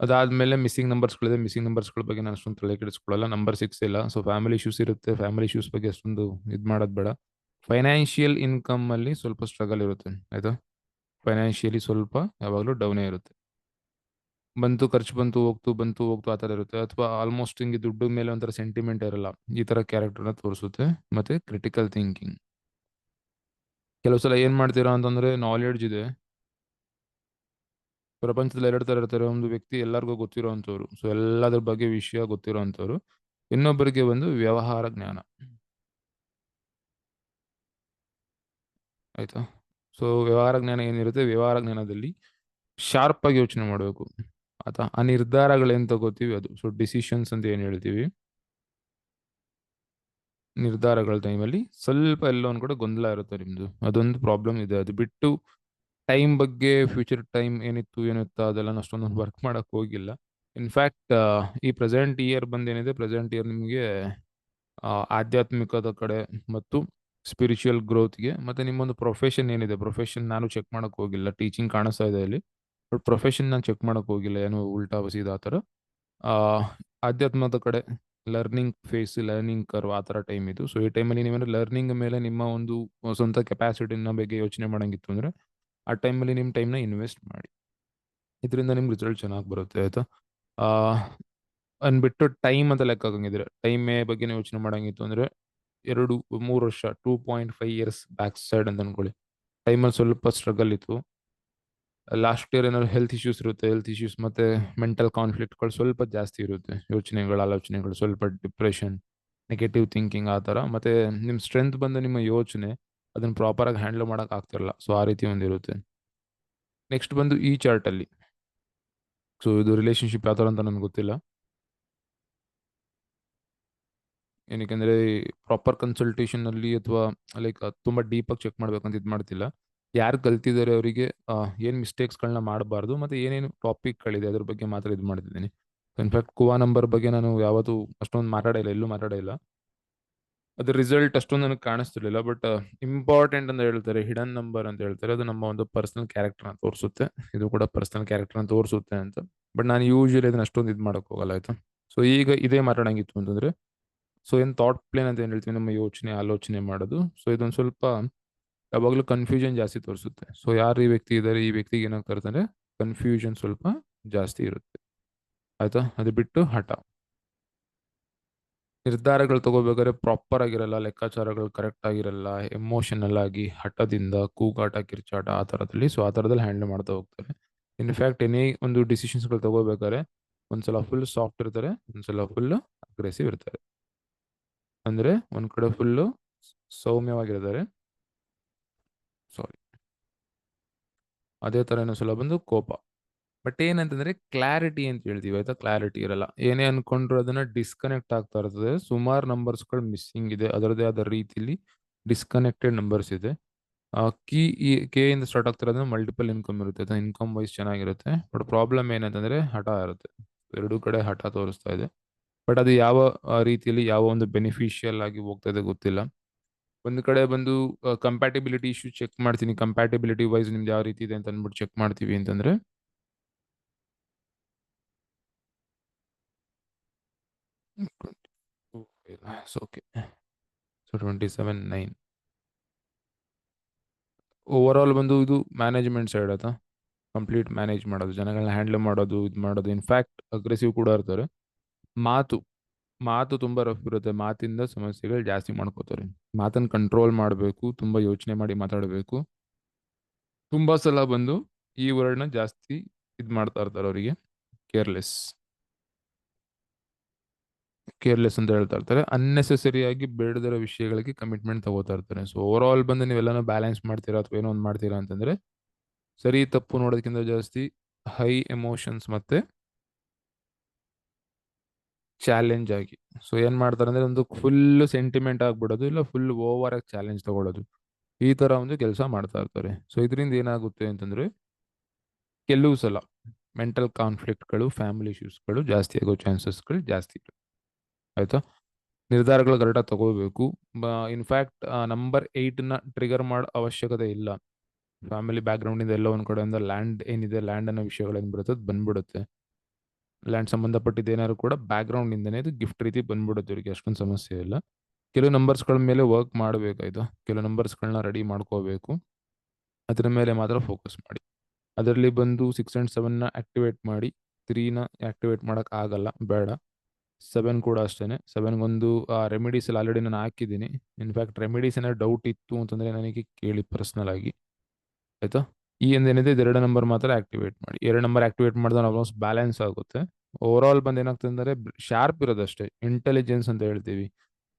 Speaker 1: ಅದಾದ್ಮೇಲೆ ಮಿಸ್ಸಿಂಗ್ ನಂಬರ್ಸ್ಗಳಿದೆ ಮಿಸ್ಸಿಂಗ್ ನಂಬರ್ಸ್ಗಳ ಬಗ್ಗೆ ನಾನು ಅಷ್ಟೊಂದು ತಲೆ ಕೆಡಿಸ್ಕೊಳ್ಳಲ್ಲ. ನಂಬರ್ ಸಿಕ್ಸ್ ಇಲ್ಲ. ಸೊ ಫ್ಯಾಮಿಲಿ ಇಶ್ಯೂಸ್ ಇರುತ್ತೆ. ಫ್ಯಾಮಿಲಿ ಇಶ್ಯೂಸ್ ಬಗ್ಗೆ ಅಷ್ಟೊಂದು ಇದು ಮಾಡೋದು ಬೇಡ. ಫೈನಾನ್ಷಿಯಲ್ ಇನ್ಕಮ್ ಅಲ್ಲಿ ಸ್ವಲ್ಪ ಸ್ಟ್ರಗಲ್ ಇರುತ್ತೆ, ಆಯ್ತಾ? ಫೈನಾನ್ಷಿಯಲಿ ಸ್ವಲ್ಪ ಯಾವಾಗಲೂ ಡೌನೇ ಇರುತ್ತೆ. ಬಂತು, ಖರ್ಚು ಬಂತು, ಹೋಗ್ತು ಬಂತು, ಹೋಗ್ತು ಆ ಥರ ಇರುತ್ತೆ. ಅಥವಾ ಆಲ್ಮೋಸ್ಟ್ ಹಿಂಗೆ ದುಡ್ಡು ಮೇಲೆ ಒಂಥರ ಸೆಂಟಿಮೆಂಟ್ ಇರಲ್ಲ, ಈ ಥರ ಕ್ಯಾರೆಕ್ಟರ್ನ ತೋರಿಸುತ್ತೆ ಮತ್ತೆ ಕ್ರಿಟಿಕಲ್ ಥಿಂಕಿಂಗ್ ಕೆಲವು ಸಲ ಏನು ಮಾಡ್ತೀರಾ ಅಂತಂದ್ರೆ ನಾಲೆಡ್ಜ್ ಇದೆ. ಪ್ರಪಂಚದಲ್ಲಿ ಎರಡು ತರ ಇರ್ತಾರೆ, ಒಂದು ವ್ಯಕ್ತಿ ಎಲ್ಲರಿಗೂ ಗೊತ್ತಿರೋ ಅಂಥವ್ರು ಸೊ ಎಲ್ಲದ್ರ ಬಗ್ಗೆ ವಿಷಯ ಗೊತ್ತಿರೋ ಅಂಥವ್ರು ಇನ್ನೊಬ್ಬರಿಗೆ ಒಂದು ವ್ಯವಹಾರ ಜ್ಞಾನ. ಆಯ್ತಾ? ಸೊ ವ್ಯವಹಾರ ಜ್ಞಾನ ಏನಿರುತ್ತೆ? ವ್ಯವಹಾರ ಜ್ಞಾನದಲ್ಲಿ ಶಾರ್ಪ್ ಆಗಿ ಯೋಚನೆ ಮಾಡಬೇಕು. ಆಯ್ತಾ? ಆ ನಿರ್ಧಾರಗಳೇನು ತಗೋತೀವಿ? ಅದು. ಸೊ ಡಿಸಿಷನ್ಸ್ ಅಂತ ಏನು ಹೇಳ್ತೀವಿ? ನಿರ್ಧಾರಗಳ ಟೈಮಲ್ಲಿ ಸ್ವಲ್ಪ ಎಲ್ಲ ಒಂದು ಕಡೆ ಗೊಂದಲ ಇರುತ್ತೆ ನಿಮ್ದು. ಅದೊಂದು ಪ್ರಾಬ್ಲಮ್ ಇದೆ. ಅದು ಬಿಟ್ಟು ಟೈಮ್ ಬಗ್ಗೆ ಫ್ಯೂಚರ್ ಟೈಮ್ ಏನಿತ್ತು ಏನಿತ್ತು ಅದೆಲ್ಲ ಅಷ್ಟೊಂದು ವರ್ಕ್ ಮಾಡಕ್ ಹೋಗಿಲ್ಲ. ಇನ್ಫ್ಯಾಕ್ಟ್ ಈ ಪ್ರೆಸೆಂಟ್ ಇಯರ್ ಬಂದೇನಿದೆ ಪ್ರೆಸೆಂಟ್ ಇಯರ್ ನಿಮಗೆ ಆಧ್ಯಾತ್ಮಿಕದ ಕಡೆ ಮತ್ತು ಸ್ಪಿರಿಚುವಲ್ ಗ್ರೋತ್ಗೆ ಮತ್ತೆ ನಿಮ್ಮೊಂದು ಪ್ರೊಫೆಷನ್ ಏನಿದೆ ಪ್ರೊಫೆಷನ್ ನಾನು ಚೆಕ್ ಮಾಡಕ್ ಹೋಗಿಲ್ಲ ಟೀಚಿಂಗ್ ಕಾಣಿಸ್ತಾ ಇದೆ ಇಲ್ಲಿ ಬಟ್ ಪ್ರೊಫೆಷನ್ ನಾನು ಚೆಕ್ ಮಾಡಕ್ ಹೋಗಿಲ್ಲ, ಏನು ಉಲ್ಟಾ ಬಸಿದ ಆ ಥರ. ಆಧ್ಯಾತ್ಮದ ಕಡೆ ಲರ್ನಿಂಗ್ ಫೇಸ್ ಲರ್ನಿಂಗ್ ಕರ್ವ್ ಆ ಥರ ಟೈಮ್ ಇದು ಸೊ ಈ ಟೈಮಲ್ಲಿ ನೀವೇನು ಲರ್ನಿಂಗ್ ಮೇಲೆ ನಿಮ್ಮ ಒಂದು ಸ್ವಂತ ಕೆಪಾಸಿಟಿನ ಬಗ್ಗೆ ಯೋಚನೆ ಮಾಡೋಂಗಿತ್ತು ಅಂದ್ರೆ, ಆ ಟೈಮಲ್ಲಿ ನಿಮ್ಮ ಟೈಮ್ನ ಇನ್ವೆಸ್ಟ್ ಮಾಡಿ. ಇದರಿಂದ ನಿಮ್ಗೆ ರಿಸಲ್ಟ್ ಚೆನ್ನಾಗಿ ಬರುತ್ತೆ, ಆಯ್ತಾ? ಅನ್ಬಿಟ್ಟು ಟೈಮ್ ಅಂತ ಲೆಕ್ಕ ಹಾಕಂಗಿದ್ರೆ ಟೈಮ್ ಬಗ್ಗೆ ಯೋಚನೆ ಮಾಡೋಂಗಿತ್ತು ಅಂದ್ರೆ ಎರಡು, ಮೂರು ವರ್ಷ two point five years back side ಅಂತ ಅನ್ಕೊಳ್ಳಿ. ಟೈಮಲ್ಲಿ ಸ್ವಲ್ಪ ಸ್ಟ್ರಗಲ್ ಇತ್ತು. ಲಾಸ್ಟ್ ಇಯರ್ ಏನಾದ್ರು ಹೆಲ್ತ್ ಇಶ್ಯೂಸ್ ಇರುತ್ತೆ ಹೆಲ್ತ್ ಇಶ್ಯೂಸ್ ಮತ್ತೆ ಮೆಂಟಲ್ ಕಾನ್ಫ್ಲಿಕ್ಟ್ಗಳು ಸ್ವಲ್ಪ ಜಾಸ್ತಿ ಇರುತ್ತೆ. ಯೋಚನೆಗಳು, ಆಲೋಚನೆಗಳು, ಸ್ವಲ್ಪ ಡಿಪ್ರೆಷನ್ ನೆಗೆಟಿವ್ ಥಿಂಕಿಂಗ್ ಆ ಥರ. ಮತ್ತೆ ನಿಮ್ಮ ಸ್ಟ್ರೆಂತ್ ಬಂದು ನಿಮ್ಮ ಯೋಚನೆ ಅದನ್ನು ಪ್ರಾಪರ್ ಆಗಿ ಹ್ಯಾಂಡಲ್ ಮಾಡೋಕೆ ಆಗ್ತಿರಲ್ಲ. ಸೊ ಆ ರೀತಿ ಒಂದಿರುತ್ತೆ ನೆಕ್ಸ್ಟ್ ಬಂದು ಈ ಚಾರ್ಟ್ ಅಲ್ಲಿ. ಸೊ ಇದು ರಿಲೇಶನ್ಶಿಪ್ ಯಾವ ಥರ ಅಂತ ನನಗೆ ಗೊತ್ತಿಲ್ಲ. ಏನಕ್ಕೆಂದ್ರೆ ಪ್ರಾಪರ್ ಕನ್ಸಲ್ಟೇಷನ್ ಅಲ್ಲಿ ಅಥವಾ ಲೈಕ್ ತುಂಬಾ ಡೀಪ್ ಆಗಿ ಚೆಕ್ ಮಾಡ್ಬೇಕಂತ ಇದು ಮಾಡ್ತಿಲ್ಲ. ಯಾರು ಕಲ್ತಿದ್ದಾರೆ ಅವರಿಗೆ ಏನ್ ಮಿಸ್ಟೇಕ್ಸ್ಗಳನ್ನ ಮಾಡಬಾರ್ದು, ಮತ್ತೆ ಏನೇನು ಟಾಪಿಕ್ಗಳಿದೆ ಅದ್ರ ಬಗ್ಗೆ ಮಾತ್ರ ಇದು ಮಾಡ್ತಿದ್ದೀನಿ. ಇನ್ಫ್ಯಾಕ್ಟ್ ಕುವಾ ನಂಬರ್ ಬಗ್ಗೆ ನಾನು ಯಾವತ್ತೂ ಅಷ್ಟೊಂದು ಮಾತಾಡಿಲ್ಲ ಎಲ್ಲೂ ಮಾತಾಡಿಲ್ಲ ಅದ್ರ ರಿಸಲ್ಟ್ ಅಷ್ಟೊಂದು ನನಗೆ ಕಾಣಿಸ್ತಿರ್ಲಿಲ್ಲ ಬಟ್ ಇಂಪಾರ್ಟೆಂಟ್ ಅಂತ ಹೇಳ್ತಾರೆ ಹಿಡನ್ ನಂಬರ್ ಅಂತ ಹೇಳ್ತಾರೆ, ಅದು ನಮ್ಮ ಒಂದು ಪರ್ಸನಲ್ ಕ್ಯಾರೆಕ್ಟರ್ನ ತೋರಿಸುತ್ತೆ. ಇದು ಕೂಡ ಪರ್ಸನಲ್ ಕ್ಯಾರೆಕ್ಟರ್ನ ತೋರಿಸುತ್ತೆ ಅಂತ. ಬಟ್ ನಾನು ಯೂಶಲಿ ಅದನ್ನ ಅಷ್ಟೊಂದು ಇದು ಮಾಡೋಕ್ಕೆ ಹೋಗಲ್ಲ, ಆಯ್ತಾ? ಸೊ ಈಗ ಇದೇ ಮಾತಾಡಂಗಿತ್ತು ಅಂತಂದ್ರೆ ಸೊ ಏನು ಥಾಟ್ ಪ್ಲೇನ್ ಅಂತ ಏನು ಹೇಳ್ತೀವಿ? ನಮ್ಮ ಯೋಚನೆ, ಆಲೋಚನೆ ಮಾಡೋದು. ಸೊ ಇದೊಂದು ಸ್ವಲ್ಪ ಯಾವಾಗಲೂ ಕನ್ಫ್ಯೂಷನ್ ಜಾಸ್ತಿ ತೋರಿಸುತ್ತೆ. ಸೊ ಯಾರು ಈ ವ್ಯಕ್ತಿ ಇದ್ದಾರೆ ಈ ವ್ಯಕ್ತಿಗೆ ಏನಾಗ್ತಾರೆ ಕನ್ಫ್ಯೂಷನ್ ಸ್ವಲ್ಪ ಜಾಸ್ತಿ ಇರುತ್ತೆ. ಆಯ್ತಾ? ಅದು ಬಿಟ್ಟು ಹಠ. ನಿರ್ಧಾರಗಳು ತಗೋಬೇಕಾದ್ರೆ ಪ್ರಾಪರ್ ಆಗಿರಲ್ಲ, ಲೆಕ್ಕಾಚಾರಗಳು ಕರೆಕ್ಟ್ ಆಗಿರಲ್ಲ ಎಮೋಷನಲ್ ಆಗಿ ಹಠದಿಂದ ಕೂಗಾಟ, ಕಿರ್ಚಾಟ ಆ ಥರದಲ್ಲಿ. ಸೊ ಆ ಥರದಲ್ಲಿ ಹ್ಯಾಂಡಲ್ ಮಾಡ್ತಾ ಹೋಗ್ತಾರೆ. ಇನ್ಫ್ಯಾಕ್ಟ್ ಎನಿ ಒಂದು ಡಿಸಿಷನ್ಸ್ಗಳು ತಗೋಬೇಕಾದ್ರೆ ಒಂದ್ಸಲ ಫುಲ್ ಸಾಫ್ಟ್ ಇರ್ತಾರೆ, ಒಂದ್ಸಲ ಫುಲ್ ಅಗ್ರೆಸಿವ್ ಇರ್ತಾರೆ. ಅಂದ್ರೆ ಒಂದ್ ಕಡೆ ಫುಲ್ಲು ಸೌಮ್ಯವಾಗಿರ್ತಾರೆ ಸಾರಿ ಅದೇ ತರ ಏನೋ ಬಂದು ಕೋಪ. ಬಟ್ ಏನಂತಂದ್ರೆ ಕ್ಲಾರಿಟಿ ಅಂತ ಹೇಳ್ತೀವಿ ಆಯ್ತಾ? ಕ್ಲಾರಿಟಿ ಇರಲ್ಲ. ಏನೇ ಅನ್ಕೊಂಡ್ರು ಅದನ್ನ ಡಿಸ್ಕನೆಕ್ಟ್ ಆಗ್ತಾ ಇರ್ತದೆ. ಸುಮಾರು ನಂಬರ್ಸ್ಗಳು ಮಿಸ್ಸಿಂಗ್ ಇದೆ. ಅದರದೇ ಆದ ರೀತಿಲಿ ಡಿಸ್ಕನೆಕ್ಟೆಡ್ ನಂಬರ್ಸ್ ಇದೆ. ಕಿ ಈ ಕೆ ಇಂದ ಸ್ಟಾರ್ಟ್ ಆಗ್ತಿರೋದ್ರೆ ಮಲ್ಟಿಪಲ್ ಇನ್ಕಮ್ ಇರುತ್ತೆ. ಇನ್ಕಮ್ ವೈಸ್ ಚೆನ್ನಾಗಿರುತ್ತೆ. ಬಟ್ ಪ್ರಾಬ್ಲಮ್ ಏನಂತಂದ್ರೆ ಹಠ ಇರುತ್ತೆ. ಎರಡೂ ಕಡೆ ಹಠ ತೋರಿಸ್ತಾ ಇದೆ. ಬಟ್ ಅದು ಯಾವ ರೀತಿಯಲ್ಲಿ ಯಾವ ಒಂದು ಬೆನಿಫಿಷಿಯಲ್ ಆಗಿ ಹೋಗ್ತಾ ಇದೆ ಗೊತ್ತಿಲ್ಲ. ಒಂದು ಕಡೆ ಬಂದು ಕಂಪ್ಯಾಟಿಬಿಲಿಟಿ ಇಶ್ಯೂ ಚೆಕ್ ಮಾಡ್ತೀನಿ. ಕಂಪ್ಯಾಟಿಬಿಲಿಟಿ ವೈಸ್ ನಿಮ್ದು ಯಾವ ರೀತಿ ಇದೆ ಅಂತ ಅಂದ್ಬಿಟ್ಟು ಚೆಕ್ ಮಾಡ್ತೀವಿ ಅಂತಂದ್ರೆ. Okay twenty seven nine over all ಬಂದು ಇದು ಮ್ಯಾನೇಜ್ಮೆಂಟ್ ಸೈಡ್ ಆಯ್ತಾ? ಕಂಪ್ಲೀಟ್ ಮ್ಯಾನೇಜ್ ಮಾಡೋದು ಜನಗಳನ್ನ ಹ್ಯಾಂಡಲ್ ಮಾಡೋದು, ಇದು ಮಾಡೋದು. ಇನ್ಫ್ಯಾಕ್ಟ್ ಅಗ್ರೆಸಿವ್ ಕೂಡ ಇರ್ತಾರೆ. ಮಾತು ಮಾತು ತುಂಬ ರಫ್ ಇರುತ್ತೆ. ಮಾತಿಂದ ಸಮಸ್ಯೆಗಳು ಜಾಸ್ತಿ ಮಾಡ್ಕೋತಾರೆ. ಮಾತನ್ನ ಕಂಟ್ರೋಲ್ ಮಾಡಬೇಕು, ತುಂಬ ಯೋಚನೆ ಮಾಡಿ ಮಾತಾಡಬೇಕು. ತುಂಬ ಸಲ ಬಂದು ಈ ವರ್ಡ್ನ ಜಾಸ್ತಿ ಇದು ಮಾಡ್ತಾ ಇರ್ತಾರೆ ಅವರಿಗೆ. ಕೇರ್ಲೆಸ್ ಕೇರ್ಲೆಸ್ ಅಂತ ಹೇಳ್ತಾ ಇರ್ತಾರೆ. ಅನ್ನೆಸೆಸರಿ ಆಗಿ ಬೇಡದಿರೋ ವಿಷಯಗಳಿಗೆ ಕಮಿಟ್ಮೆಂಟ್ ತಗೋತಾ ಇರ್ತಾರೆ. ಸೊ ಓವರ್ ಆಲ್ ಬಂದು ನೀವೆಲ್ಲನೂ ಬ್ಯಾಲೆನ್ಸ್ ಮಾಡ್ತೀರಾ ಅಥವಾ ಏನೋ ಒಂದು ಮಾಡ್ತೀರಾ ಅಂತಂದ್ರೆ, ಸರಿ ತಪ್ಪು ನೋಡೋದಕ್ಕಿಂತ ಜಾಸ್ತಿ ಹೈ ಎಮೋಷನ್ಸ್ ಮತ್ತೆ ಚಾಲೆಂಜ್ ಆಗಿ. ಸೊ ಏನ್ ಮಾಡ್ತಾರೆ ಅಂದ್ರೆ ಒಂದು ಫುಲ್ ಸೆಂಟಿಮೆಂಟ್ ಆಗ್ಬಿಡೋದು, ಇಲ್ಲ ಫುಲ್ ಓವರ್ ಆಗಿ ಚಾಲೆಂಜ್ ತಗೊಳ್ಳೋದು. ಈ ತರ ಒಂದು ಕೆಲಸ ಮಾಡ್ತಾ ಇರ್ತಾರೆ. ಸೊ ಇದರಿಂದ ಏನಾಗುತ್ತೆ ಅಂತಂದ್ರೆ, ಕೆಲವು ಸಲ ಮೆಂಟಲ್ ಕಾನ್ಫ್ಲಿಕ್ಟ್ಗಳು ಫ್ಯಾಮಿಲಿ ಇಶ್ಯೂಸ್ಗಳು ಜಾಸ್ತಿ ಆಗೋ ಚಾನ್ಸಸ್ಗಳು ಜಾಸ್ತಿ ಆಯ್ತಾ? ನಿರ್ಧಾರಗಳು ಕರೆಕ್ಟಾಗಿ ತಗೋಬೇಕು ಇನ್ಫ್ಯಾಕ್ಟ್ ನಂಬರ್ನ ಟ್ರಿಗರ್ ಮಾಡೋ ಅವಶ್ಯಕತೆ ಇಲ್ಲ. ಫ್ಯಾಮಿಲಿ ಬ್ಯಾಕ್ಗ್ರೌಂಡಿಂದ ಎಲ್ಲ ಒಂದು ಕಡೆಯಿಂದ ಲ್ಯಾಂಡ್ ಏನಿದೆ ಲ್ಯಾಂಡ್ ಅನ್ನೋ ವಿಷಯಗಳೇನು ಬರುತ್ತೆ, ಅದು ಬಂದ್ಬಿಡುತ್ತೆ. ಲ್ಯಾಂಡ್ ಸಂಬಂಧಪಟ್ಟಿದ್ದು ಏನಾದ್ರು ಕೂಡ ಬ್ಯಾಕ್ಗ್ರೌಂಡ್ ಇಂದನೇ ಇದು ಗಿಫ್ಟ್ ರೀತಿ ಬಂದ್ಬಿಡುತ್ತೆ ಇವರಿಗೆ, ಅಷ್ಟೊಂದು ಸಮಸ್ಯೆ ಇಲ್ಲ. ಕೆಲವು ನಂಬರ್ಸ್ಗಳ ಮೇಲೆ ವರ್ಕ್ ಮಾಡಬೇಕಾಯ್ತು ಕೆಲವು ನಂಬರ್ಸ್ಗಳನ್ನ ರೆಡಿ ಮಾಡ್ಕೋಬೇಕು. ಅದರ ಮೇಲೆ ಮಾತ್ರ ಫೋಕಸ್ ಮಾಡಿ. ಅದರಲ್ಲಿ ಬಂದು ಸಿಕ್ಸ್ ಆ್ಯಂಡ್ ಸೆವೆನ್ನ ಆಕ್ಟಿವೇಟ್ ಮಾಡಿ ತ್ರೀನ ಆಕ್ಟಿವೇಟ್ ಮಾಡೋಕ್ಕೆ ಆಗಲ್ಲ, ಬೇಡ. ಸೆವೆನ್ ಕೂಡ ಅಷ್ಟೇ ಸೆವೆನ್ಗೊಂದು ರೆಮಿಡೀಸ್ ಎಲ್ಲ ಆಲ್ರೆಡಿ ನಾನು ಹಾಕಿದ್ದೀನಿ. ಇನ್ಫ್ಯಾಕ್ಟ್ ರೆಮಿಡೀಸ್ ಏನಾದ್ರು ಡೌಟ್ ಇತ್ತು ಅಂತಂದರೆ ನನಗೆ ಕೇಳಿ ಪರ್ಸ್ನಲ್ ಆಗಿ. ಆಯ್ತಾ? ಈ ಏನಿದೆ ಎರಡು ನಂಬರ್ ಮಾತ್ರ ಆಕ್ಟಿವೇಟ್ ಮಾಡಿ. ಎರಡು ನಂಬರ್ ಆಕ್ಟಿವೇಟ್ ಮಾಡಿದ್ರೆ ಆಲ್ಮೋಸ್ಟ್ ಬ್ಯಾಲೆನ್ಸ್ ಆಗುತ್ತೆ. ಓವರ್ ಆಲ್ ಬಂದು ಏನಾಗ್ತದೆ ಅಂದರೆ ಶಾರ್ಪ್ ಇರೋದಷ್ಟೇ. ಇಂಟೆಲಿಜೆನ್ಸ್ ಅಂತ ಹೇಳ್ತೀವಿ.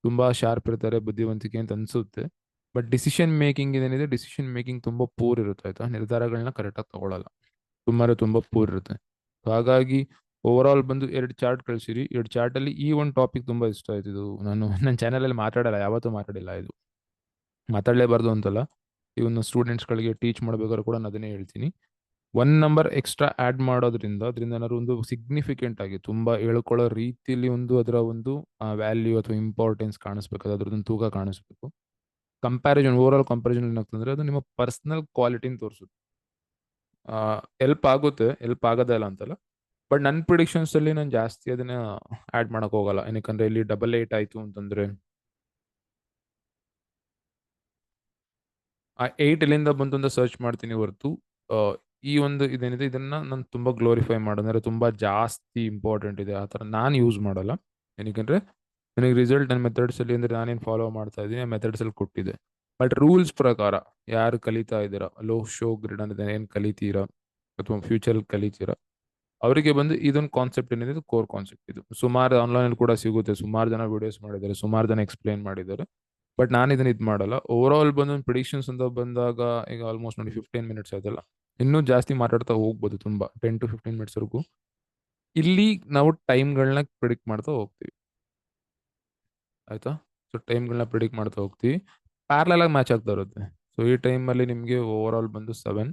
Speaker 1: ತುಂಬಾ ಶಾರ್ಪ್ ಇರ್ತಾರೆ, ಬುದ್ಧಿವಂತಿಕೆ ಅಂತ ಅನ್ಸುತ್ತೆ. ಬಟ್ ಡಿಸಿಷನ್ ಮೇಕಿಂಗ್ ಏನಿದೆ ಡಿಸಿಷನ್ ಮೇಕಿಂಗ್ ತುಂಬಾ ಪೂರ್ ಇರುತ್ತೆ, ಆಯ್ತಾ? ನಿರ್ಧಾರಗಳನ್ನ ಕರೆಕ್ಟಾಗಿ ತಗೊಳ್ಳಲ್ಲ ಸುಮಾರು ತುಂಬಾ ಪೂರ್ ಇರುತ್ತೆ. ಹಾಗಾಗಿ ಓವರ್ ಆಲ್ ಬಂದು ಎರಡು ಚಾರ್ಟ್ ಕಳಿಸಿರಿ. ಎರಡು ಚಾರ್ಟಲ್ಲಿ ಈ ಒಂದು ಟಾಪಿಕ್ ತುಂಬಾ ಇಷ್ಟ ಆಯ್ತು ಇದು. ನಾನು ನನ್ನ ಚಾನಲಲ್ಲಿ ಮಾತಾಡಲ್ಲ, ಯಾವತ್ತೂ ಮಾತಾಡಿಲ್ಲ ಇದು. ಮಾತಾಡಲೇಬಾರ್ದು ಅಂತಲ್ಲ. ಇವನ್ನ ಸ್ಟೂಡೆಂಟ್ಸ್ಗಳಿಗೆ ಟೀಚ್ ಮಾಡ್ಬೇಕಾದ್ರೆ ಕೂಡ ನಾನು ಅದನ್ನೇ ಹೇಳ್ತೀನಿ. ಒನ್ ನಂಬರ್ ಎಕ್ಸ್ಟ್ರಾ ಆ್ಯಡ್ ಮಾಡೋದ್ರಿಂದ ಅದರಿಂದ ಏನಾದ್ರು ಒಂದು ಸಿಗ್ನಿಫಿಕೆಂಟ್ ಆಗಿ ತುಂಬ ಹೇಳ್ಕೊಳ್ಳೋ ರೀತಿಯಲ್ಲಿ ಒಂದು ಅದರ ಒಂದು ವ್ಯಾಲ್ಯೂ ಅಥವಾ ಇಂಪಾರ್ಟೆನ್ಸ್ ಕಾಣಿಸ್ಬೇಕು ಅದ್ರದ್ದೊಂದು ತೂಕ ಕಾಣಿಸ್ಬೇಕು. ಕಂಪ್ಯಾರಿಸನ್ ಓವರ್ ಆಲ್ ಕಂಪ್ಯಾರಿಸನ್ ಏನಾಗ್ತಂದ್ರೆ ಅದು ನಿಮ್ಮ ಪರ್ಸನಲ್ ಕ್ವಾಲಿಟಿನ ತೋರಿಸುತ್ತೆ. ಎಲ್ಪ್ ಆಗುತ್ತೆ ಎಲ್ಪ್ ಆಗೋದೇ ಇಲ್ಲ ಅಂತಲ್ಲ ಬಟ್ ನನ್ನ ಪ್ರಿಡಿಕ್ಷನ್ಸಲ್ಲಿ ನಾನು ಜಾಸ್ತಿ ಅದನ್ನ ಆ್ಯಡ್ ಮಾಡೋಕ್ಕೆ ಹೋಗಲ್ಲ. ಏನಕ್ಕಂದ್ರೆ ಇಲ್ಲಿ ಡಬಲ್ ಏಟ್ ಆಯಿತು ಅಂತಂದ್ರೆ ಆ ಏಟ್ ಎಲ್ಲಿಂದ ಬಂತು ಅಂತ ಸರ್ಚ್ ಮಾಡ್ತೀನಿ ಹೊರತು ಈ ಒಂದು ಇದೇನಿದೆ, ಇದನ್ನ ನಾನು ತುಂಬಾ ಗ್ಲೋರಿಫೈ ಮಾಡೋದಂದ್ರೆ ತುಂಬಾ ಜಾಸ್ತಿ ಇಂಪಾರ್ಟೆಂಟ್ ಇದೆ, ಆ ಥರ ನಾನು ಯೂಸ್ ಮಾಡಲ್ಲ. ಏನಕ್ಕೆ ನನಗೆ ರಿಸಲ್ಟ್ ನನ್ನ ಮೆಥಡ್ಸ್ ಅಲ್ಲಿ ಅಂದ್ರೆ ನಾನೇನು ಫಾಲೋ ಮಾಡ್ತಾ ಇದ್ದೀನಿ ಮೆಥಡ್ಸ್ ಅಲ್ಲಿ ಕೊಟ್ಟಿದೆ ಬಟ್ ರೂಲ್ಸ್ ಪ್ರಕಾರ ಯಾರು ಕಲಿತಾ ಇದ್ದೀರಾ, ಲೋ ಶೋ ಗ್ರಿಡ್ ಅಂತ ಏನು ಕಲಿತೀರಾ, ಅಥವಾ ಫ್ಯೂಚರ್ ಕಲಿತೀರಾ, ಅವರಿಗೆ ಬಂದು ಇದೊಂದು ಕಾನ್ಸೆಪ್ಟ್ ಏನಿದೆ ಕೋರ್ ಕಾನ್ಸೆಪ್ಟ್ ಇದು. ಸುಮಾರು ಆನ್ಲೈನ್ ಕೂಡ ಸಿಗುತ್ತೆ, ಸುಮಾರು ಜನ ವಿಡಿಯೋಸ್ ಮಾಡಿದ್ದಾರೆ, ಸುಮಾರು ಜನ ಎಕ್ಸ್ಪ್ಲೇನ್ ಮಾಡಿದ್ದಾರೆ. ಬಟ್ ನಾನು ಇದನ್ನ ಇದು ಮಾಡಲ್ಲ. ಓವರ್ ಆಲ್ ಬಂದು ಪ್ರಿಡಿಕ್ಷನ್ಸ್ ಅಂತ ಬಂದಾಗ ಈಗ ಆಲ್ಮೋಸ್ಟ್ ನೋಡಿ ಫಿಫ್ಟೀನ್ ಮಿನಿಟ್ಸ್ ಆಯ್ತಲ್ಲ, ಇನ್ನೂ ಜಾಸ್ತಿ ಮಾತಾಡ್ತಾ ಹೋಗ್ಬೋದು ತುಂಬಾ ಟೆನ್ ಟು ಫಿಫ್ಟೀನ್ ಮಿನಿಟ್ಸ್ವರೆಗೂ ಇಲ್ಲಿ ನಾವು ಟೈಮ್ಗಳನ್ನ ಪ್ರಿಡಿಕ್ಟ್ ಮಾಡ್ತಾ ಹೋಗ್ತೀವಿ. ಆಯ್ತಾ? ಸೊ ಟೈಮ್ಗಳನ್ನ ಪ್ರಿಡಿಕ್ಟ್ ಮಾಡ್ತಾ ಹೋಗ್ತೀವಿ. ಪ್ಯಾರ್ಲಲ್ ಮ್ಯಾಚ್ ಆಗ್ತಾ ಇರುತ್ತೆ. ಸೊ ಈ ಟೈಮಲ್ಲಿ ನಿಮಗೆ ಓವರ್ ಆಲ್ ಬಂದು ಸೆವೆನ್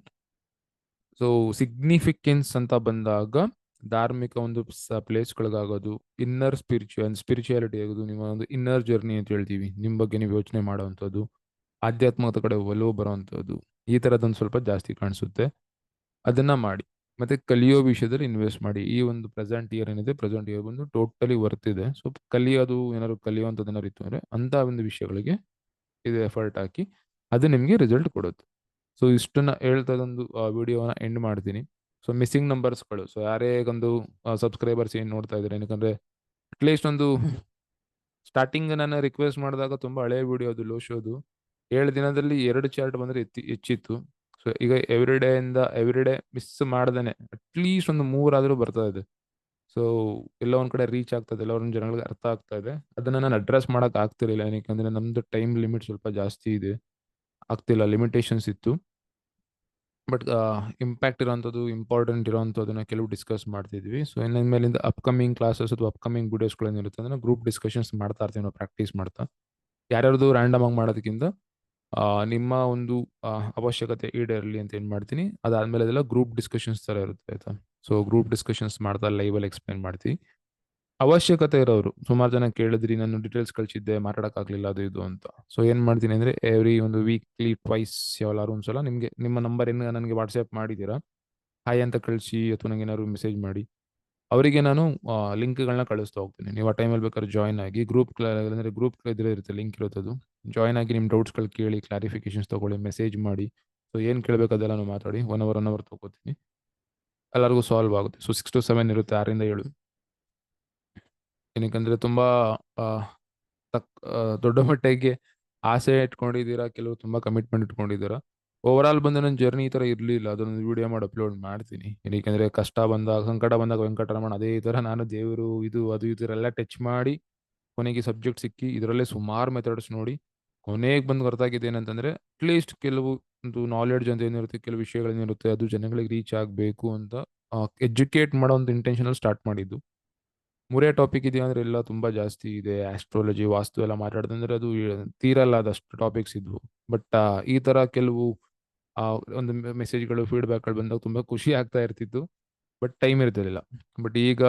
Speaker 1: ಸೊ ಸಿಗ್ನಿಫಿಕೆನ್ಸ್ ಅಂತ ಬಂದಾಗ ಧಾರ್ಮಿಕ ಒಂದು ಪ್ಲೇಸ್ಗಳಿಗಾಗೋದು ಇನ್ನರ್ ಸ್ಪಿರಿಚುವಲ್ ಸ್ಪಿರಿಚುಯಾಲಿಟಿ ಆಗೋದು, ನಿಮ್ಮ ಒಂದು ಇನ್ನರ್ ಜರ್ನಿ ಅಂತ ಹೇಳ್ತೀವಿ. ನಿಮ್ಮ ಬಗ್ಗೆ ನೀವು ಯೋಚನೆ ಮಾಡೋವಂಥದ್ದು, ಆಧ್ಯಾತ್ಮದ ಕಡೆ ಒಲವು ಬರೋವಂಥದ್ದು, ಈ ಥರದೊಂದು ಸ್ವಲ್ಪ ಜಾಸ್ತಿ ಕಾಣಿಸುತ್ತೆ. ಅದನ್ನ ಮಾಡಿ, ಮತ್ತೆ ಕಲಿಯೋ ವಿಷಯದಲ್ಲಿ ಇನ್ವೆಸ್ಟ್ ಮಾಡಿ. ಈ ಒಂದು ಪ್ರೆಸೆಂಟ್ ಇಯರ್ ಏನಿದೆ ಪ್ರೆಸೆಂಟ್ ಇಯರ್ ಬಂದು ಟೋಟಲಿ ವರ್ತ್ ಇದೆ. ಸೊ ಕಲಿಯೋದು ಏನಾದ್ರು ಕಲಿಯುವಂಥದ್ದು ಏನಾದ್ರು ಇತ್ತು ಅಂದರೆ ಅಂಥ ಒಂದು ವಿಷಯಗಳಿಗೆ ಇದು ಎಫರ್ಟ್ ಹಾಕಿ, ಅದು ನಿಮಗೆ ರಿಸಲ್ಟ್ ಕೊಡುತ್ತೆ. ಸೊ ಇಷ್ಟನ್ನ ಹೇಳ್ತದೊಂದು ವಿಡಿಯೋನ ಎಂಡ್ ಮಾಡ್ತೀನಿ. ಸೊ ಮಿಸ್ಸಿಂಗ್ ನಂಬರ್ಸ್ಗಳು ಸೊ ಯಾರೇ ಒಂದು ಸಬ್ಸ್ಕ್ರೈಬರ್ಸ್ ಏನು ನೋಡ್ತಾ ಇದ್ದಾರೆ ಏನಕ್ಕಂದ್ರೆ ಅಟ್ಲೀಸ್ಟ್ ಒಂದು ಸ್ಟಾರ್ಟಿಂಗ್ ನಾನು ರಿಕ್ವೆಸ್ಟ್ ಮಾಡಿದಾಗ ತುಂಬ ಹಳೆ ವಿಡಿಯೋ ಅದು ಲೋ ಶೋದು ಏಳು ದಿನದಲ್ಲಿ ಎರಡು ಚಾರ್ಟ್ ಬಂದರೆ ಎತ್ತಿ ಹೆಚ್ಚಿತ್ತು. ಸೊ ಈಗ ಎವ್ರಿ ಡೇ ಇಂದ ಎವ್ರಿ ಡೇ ಮಿಸ್ ಮಾಡ್ದೇನೆ. ಅಟ್ಲೀಸ್ಟ್ ಒಂದು ಮೂರಾದರೂ ಬರ್ತಾ ಇದೆ. ಸೊ ಎಲ್ಲ ಒಂದು ಕಡೆ ರೀಚ್ ಆಗ್ತದೆ ಎಲ್ಲ ಒಂದ್ ಜನಗಳಿಗೆ ಅರ್ಥ ಆಗ್ತಾ ಇದೆ. ಅದನ್ನು ನಾನು ಅಡ್ರೆಸ್ ಮಾಡೋಕೆ ಆಗ್ತಿರಲಿಲ್ಲ. ಏನಕ್ಕೆ ನಮ್ಮದು ಟೈಮ್ ಲಿಮಿಟ್ ಸ್ವಲ್ಪ ಜಾಸ್ತಿ ಇದೆ. ಆಗ್ತಿಲ್ಲ ಲಿಮಿಟೇಷನ್ಸ್ ಇತ್ತು. ಬಟ್ ಇಂಪ್ಯಾಕ್ಟ್ ಇರೋಂಥದ್ದು ಇಂಪಾರ್ಟೆಂಟ್ ಇರೋಂಥದ್ದನ್ನ ಕೆಲವು ಡಿಸ್ಕಸ್ ಮಾಡ್ತಿದ್ವಿ. ಸೊ ಇನ್ನೊಂದ್ ಮೇಲಿಂದ ಅಪ್ಕಮಿಂಗ್ ಕ್ಲಾಸಸ್ ಅಥವಾ ಅಪ್ಕಮಿಂಗ್ ವಿಡಿಯೋಸ್ಗಳೇನಿರುತ್ತೆ ಅಂದ್ರೆ ಗ್ರೂಪ್ ಡಿಸ್ಕಷನ್ಸ್ ಮಾಡ್ತಾ ಇರ್ತೀವಿ ನಾವು ಪ್ರಾಕ್ಟೀಸ್ ಮಾಡ್ತಾ. ಯಾರ್ಯಾರ್ದು ರ್ಯಾಂಡಮ್ ಆಗಿ ಮಾಡೋದಕ್ಕಿಂತ ನಿಮ್ಮ ಒಂದು ಅವಶ್ಯಕತೆ ಈಡೇರಲಿ ಅಂತ ಏನು ಮಾಡ್ತೀನಿ. ಅದಾದ್ಮೇಲೆ ಅದೆಲ್ಲ ಗ್ರೂಪ್ ಡಿಸ್ಕಷನ್ಸ್ ಥರ ಇರುತ್ತೆ ಆಯ್ತಾ. ಸೊ ಗ್ರೂಪ್ ಡಿಸ್ಕಷನ್ಸ್ ಮಾಡ್ತಾ ಲೈವಲ್ಲಿ ಎಕ್ಸ್ಪ್ಲೈನ್ ಮಾಡ್ತೀವಿ. ಅವಶ್ಯಕತೆ ಇರೋರು ಸುಮಾರು ಜನ ಕೇಳಿದ್ರಿ, ನಾನು ಡೀಟೇಲ್ಸ್ ಕಳಿಸಿದ್ದೆ, ಮಾತಾಡಕ್ಕಾಗ್ಲಿಲ್ಲ, ಅದು ಇದು ಅಂತ. ಸೊ ಏನು ಮಾಡ್ತೀನಿ ಅಂದರೆ ಎವ್ರಿ ಒಂದು ವೀಕ್ಲಿ ಟ್ವೈಸ್ ಒಂದು ಒಂದ್ಸಲ ನಿಮಗೆ, ನಿಮ್ಮ ನಂಬರ್ ಏನು ನನಗೆ ವಾಟ್ಸಪ್ ಮಾಡಿದ್ದೀರಾ? ಹಾಯ್ ಅಂತ ಕಳಿಸಿ, ಅಥವಾ ನನಗೆ ಏನಾದ್ರು ಮೆಸೇಜ್ ಮಾಡಿ. ಅವರಿಗೆ ನಾನು ಲಿಂಕ್ಗಳನ್ನ ಕಳಿಸ್ತಾ ಹೋಗ್ತೀನಿ. ನೀವು ಆ ಟೈಮಲ್ಲಿ ಬೇಕಾದ್ರೆ ಜಾಯ್ನ್ ಆಗಿ ಗ್ರೂಪ್ ಅಂದರೆ ಗ್ರೂಪ್ ಇದ್ರೆ ಇರುತ್ತೆ ಲಿಂಕ್ ಇರೋದು ಜಾಯ್ನ್ ಆಗಿ ನಿಮ್ಮ ಡೌಟ್ಸ್ಗಳು ಕೇಳಿ ಕ್ಲಾರಿಫಿಕೇಶನ್ಸ್ ತಗೊಳ್ಳಿ ಮೆಸೇಜ್ ಮಾಡಿ. ಸೊ ಏನು ಕೇಳಬೇಕು ಅದೆಲ್ಲ ಮಾತಾಡಿ. ಒನ್ ಅವರ್ ಒನ್ ಅವರ್ ತಗೋತೀನಿ. ಎಲ್ಲರಿಗೂ ಸಾಲ್ವ್ ಆಗುತ್ತೆ. ಸೊ ಸಿಕ್ಸ್ ಟು ಸೆವೆನ್ ಇರುತ್ತೆ, ಆರಿಂದ ಏಳು. ಏನಕ್ಕಂದ್ರೆ ತುಂಬಾ ತಕ್ ದೊಡ್ಡ ಮಟ್ಟಿಗೆ ಆಸೆ ಇಟ್ಕೊಂಡಿದ್ದೀರಾ? ಕೆಲವು ತುಂಬಾ ಕಮಿಟ್ಮೆಂಟ್ ಇಟ್ಕೊಂಡಿದ್ದೀರಾ? ಓವರ್ ಆಲ್ ಬಂದು ನನ್ನ ಜರ್ನಿ ಈ ತರ ಇರ್ಲಿಲ್ಲ. ಅದೊಂದು ವಿಡಿಯೋ ಮಾಡಿ ಅಪ್ಲೋಡ್ ಮಾಡ್ತೀನಿ. ಏನಕ್ಕೆ ಕಷ್ಟ ಬಂದಾಗ, ಸಂಕಟ ಬಂದಾಗ ವೆಂಕಟರಮಣ ಅದೇ ತರ ನಾನು ದೇವರು, ಇದು, ಅದು ಇದರೆಲ್ಲ ಟಚ್ ಮಾಡಿ, ಕೊನೆಗೆ ಸಬ್ಜೆಕ್ಟ್ ಸಿಕ್ಕಿ ಇದರಲ್ಲೇ ಸುಮಾರು ಮೆಥಡ್ಸ್ ನೋಡಿ, ಕೊನೆಗೆ ಬಂದು ಗೊತ್ತಾಗಿದೆ ಏನಂತಂದ್ರೆ ಅಟ್ಲೀಸ್ಟ್ ಕೆಲವು ಒಂದು ನಾಲೆಡ್ಜ್ ಅಂತ ಏನಿರುತ್ತೆ, ಕೆಲವು ವಿಷಯಗಳೇನಿರುತ್ತೆ, ಅದು ಜನಗಳಿಗೆ ರೀಚ್ ಆಗಬೇಕು ಅಂತ ಎಜುಕೇಟ್ ಮಾಡೋ ಒಂದು ಇಂಟೆನ್ಷನಲ್ಲಿ ಸ್ಟಾರ್ಟ್ ಮಾಡಿದ್ದು. ಮೂರೇ ಟಾಪಿಕ್ ಇದೆಯಾ ಅಂದ್ರೆ ಎಲ್ಲ ತುಂಬಾ ಜಾಸ್ತಿ ಇದೆ. ಆಸ್ಟ್ರಾಲಜಿ ವಾಸ್ತು ಎಲ್ಲ ಮಾತಾಡ್ದಂದ್ರೆ ಅದು ತೀರಲ್ಲ ಅದಷ್ಟು ಟಾಪಿಕ್ಸ್ ಇದ್ವು. ಬಟ್ ಈ ತರ ಕೆಲವು ಒಂದು ಮೆಸೇಜ್ಗಳು ಫೀಡ್ಬ್ಯಾಕ್ಗಳು ಬಂದಾಗ ತುಂಬಾ ಖುಷಿ ಆಗ್ತಾ ಇರ್ತಿತ್ತು. ಬಟ್ ಟೈಮ್ ಇರ್ತಿರ್ಲಿಲ್ಲ. ಬಟ್ ಈಗ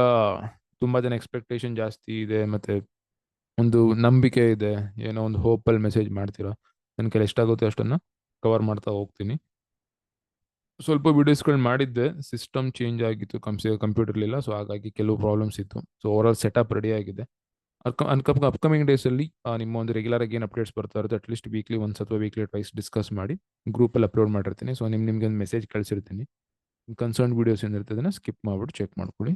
Speaker 1: ತುಂಬಾ ಜನ ಎಕ್ಸ್ಪೆಕ್ಟೇಷನ್ ಜಾಸ್ತಿ ಇದೆ. ಮತ್ತೆ ಒಂದು ನಂಬಿಕೆ ಇದೆ. ಏನೋ ಒಂದು ಹೋಪ್ ಅಲ್ಲಿ ಮೆಸೇಜ್ ಮಾಡ್ತೀರಾ? ನನ್ನ ಕೆಲ ಎಷ್ಟಾಗುತ್ತೆ ಅಷ್ಟನ್ನ ಕವರ್ ಮಾಡ್ತಾ ಹೋಗ್ತೀನಿ. ಸ್ವಲ್ಪ ವಿಡಿಯೋಸ್ಗಳು ಮಾಡಿದ್ದೆ ಸಿಸ್ಟಮ್ ಚೇಂಜ್ ಆಗಿತ್ತು ಕಂಪ್ಸಿ ಕಂಪ್ಯೂಟರ್ ಇಲ್ಲ ಸೊ ಹಾಗಾಗಿ ಕೆಲವು ಪ್ರಾಬ್ಲಮ್ಸ್ ಇತ್ತು. So over all setup ready ಆಗಿದೆ ಅಪ್ಕಮಿಂಗ್ ಡೇಸ್ ಅಲ್ಲಿ ಆ, ನಿಮ್ಮ ಒಂದು ರೆಗ್ಯುಲರ್ ಆಗಿ ಏನು ಅಪ್ಡೇಟ್ಸ್ ಬರ್ತಾ ಇರುತ್ತೆ ಅಟ್ಲೀಸ್ಟ್ ವೀಕ್ಲಿ ಒನ್ಸ್ ಅಥವಾ ವೀಕ್ಲಿ ಟ್ವೈಸ್ ಡಿಸ್ಕಸ್ ಮಾಡಿ ಗ್ರೂಪಲ್ಲಿ ಅಪ್ಲೋಡ್ ಮಾಡಿರ್ತೀನಿ. ಸೊ ನಿಮ್ಮ ನಿಮಗೆ ಒಂದು ಮೆಸೇಜ್ ಕಳಿಸಿರ್ತೀನಿ. ಕನ್ಸರ್ನ್ ವೀಡಿಯೋಸ್ ಏನಿರ್ತದೆ ಅದನ್ನ ಸ್ಕಿಪ್ ಮಾಡ್ಬಿಟ್ಟು ಚೆಕ್ ಮಾಡ್ಕೊಳ್ಳಿ.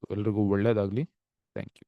Speaker 1: ಸೊ ಎಲ್ರಿಗೂ ಒಳ್ಳೇದಾಗಲಿ. Thank you